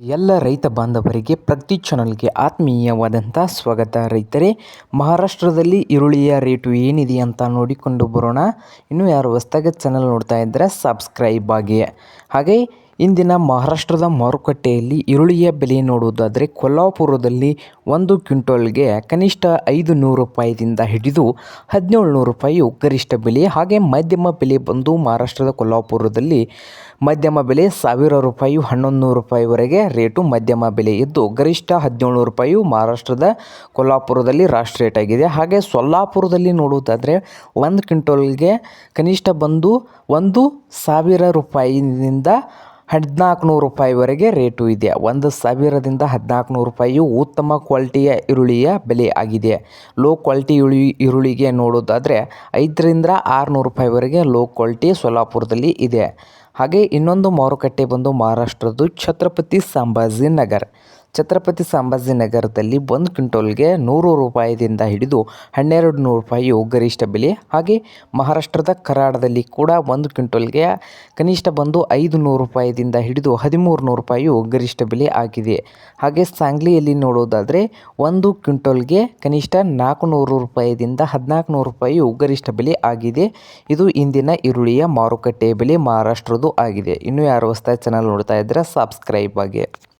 ಎಲ್ಲ ರೈತ ಬಾಂಧವರಿಗೆ ಪ್ರತಿ ಚಾನಲ್ಗೆ ಆತ್ಮೀಯವಾದಂಥ ಸ್ವಾಗತ. ರೈತರೇ, ಮಹಾರಾಷ್ಟ್ರದಲ್ಲಿ ಈರುಳ್ಳಿಯ ರೇಟು ಏನಿದೆ ಅಂತ ನೋಡಿಕೊಂಡು ಬರೋಣ. ಇನ್ನೂ ಯಾರು ಹೊಸ್ದಾಗಿ ಚಾನಲ್ ನೋಡ್ತಾ ಇದ್ದರೆ ಸಬ್ಸ್ಕ್ರೈಬ್ ಆಗಿ. ಹಾಗೆ ಇಂದಿನ ಮಹಾರಾಷ್ಟ್ರದ ಮಾರುಕಟ್ಟೆಯಲ್ಲಿ ಈರುಳ್ಳಿಯ ಬೆಲೆ ನೋಡುವುದಾದರೆ ಕೊಲ್ಲಾಪುರದಲ್ಲಿ ಒಂದು ಕ್ವಿಂಟಲ್ಗೆ ಕನಿಷ್ಠ ಐದು ನೂರು ರೂಪಾಯಿದಿಂದ ಹಿಡಿದು ಹದಿನೇಳು ನೂರು ರೂಪಾಯಿಯು ಗರಿಷ್ಠ ಬೆಲೆ ಹಾಗೆ ಮಧ್ಯಮ ಬೆಲೆ ಬಂದು ಮಹಾರಾಷ್ಟ್ರದ ಕೊಲ್ಲಾಪುರದಲ್ಲಿ ಮಧ್ಯಮ ಬೆಲೆ ಸಾವಿರ ರೂಪಾಯಿ ಹನ್ನೊಂದು ನೂರು ರೂಪಾಯಿವರೆಗೆ ರೇಟು ಮಧ್ಯಮ ಬೆಲೆ ಇದ್ದು ಗರಿಷ್ಠ ಹದಿನೇಳು ರೂಪಾಯಿಯು ಮಹಾರಾಷ್ಟ್ರದ ಕೊಲ್ಲಾಪುರದಲ್ಲಿ ರಾಷ್ಟ್ರ ರೇಟ್ ಆಗಿದೆ. ಹಾಗೆ ಸೊಲ್ಲಾಪುರದಲ್ಲಿ ನೋಡುವುದಾದರೆ ಒಂದು ಕ್ವಿಂಟಲ್ಗೆ ಕನಿಷ್ಠ ಬಂದು ಒಂದು ಸಾವಿರ ರೂಪಾಯಿನಿಂದ ಹದಿನಾಲ್ಕು ನೂರು ರೂಪಾಯಿವರೆಗೆ ರೇಟು ಇದೆ. ಒಂದು ಸಾವಿರದಿಂದ ಹದಿನಾಲ್ಕು ನೂರು ರೂಪಾಯಿಯು ಉತ್ತಮ ಕ್ವಾಲಿಟಿಯ ಈರುಳ್ಳಿಯ ಬೆಲೆ ಆಗಿದೆ. ಲೋ ಕ್ವಾಲಿಟಿ ಈರುಳ್ಳಿ, ಈರುಳ್ಳಿಗೆ ನೋಡೋದಾದರೆ ಐದರಿಂದ ಆರುನೂರು ರೂಪಾಯಿವರೆಗೆ ಲೋ ಕ್ವಾಲಿಟಿ ಸೋಲಾಪುರದಲ್ಲಿ ಇದೆ. ಹಾಗೆ ಇನ್ನೊಂದು ಮಾರುಕಟ್ಟೆ ಬಂದು ಮಹಾರಾಷ್ಟ್ರದ್ದು ಛತ್ರಪತಿ ಸಂಭಾಜಿನಗರ್ ಛತ್ರಪತಿ ಸಂಭಾಜಿನಗರದಲ್ಲಿ ಒಂದು ಕ್ವಿಂಟೋಲ್ಗೆ ನೂರು ರೂಪಾಯಿದಿಂದ ಹಿಡಿದು ಹನ್ನೆರಡು ನೂರು ರೂಪಾಯಿಯು ಗರಿಷ್ಠ ಬೆಲೆ ಹಾಗೆ ಮಹಾರಾಷ್ಟ್ರದ ಕರಾಡದಲ್ಲಿ ಕೂಡ ಒಂದು ಕ್ವಿಂಟೋಲ್ಗೆ ಕನಿಷ್ಠ ಬಂದು ಐದು ನೂರು ರೂಪಾಯಿದಿಂದ ಹಿಡಿದು ಹದಿಮೂರು ನೂರು ರೂಪಾಯಿಯು ಗರಿಷ್ಠ ಬೆಲೆ ಆಗಿದೆ. ಹಾಗೆ ಸಾಂಗ್ಲಿಯಲ್ಲಿ ನೋಡೋದಾದರೆ ಒಂದು ಕ್ವಿಂಟೋಲ್ಗೆ ಕನಿಷ್ಠ ನಾಲ್ಕು ನೂರು ರೂಪಾಯಿದಿಂದ ಹದಿನಾಲ್ಕು ನೂರು ರೂಪಾಯಿಯು ಗರಿಷ್ಠ ಬೆಲೆ ಆಗಿದೆ. ಇದು ಇಂದಿನ ಈರುಳ್ಳಿಯ ಮಾರುಕಟ್ಟೆ ಬೆಲೆ ಮಹಾರಾಷ್ಟ್ರದ್ದು ಆಗಿದೆ. ಇನ್ನು ಯಾರು ಹೊಸ್ದಾಗಿ ಚಾನಲ್ ನೋಡ್ತಾ ಇದ್ದರೆ ಸಬ್ಸ್ಕ್ರೈಬ್ ಆಗಿ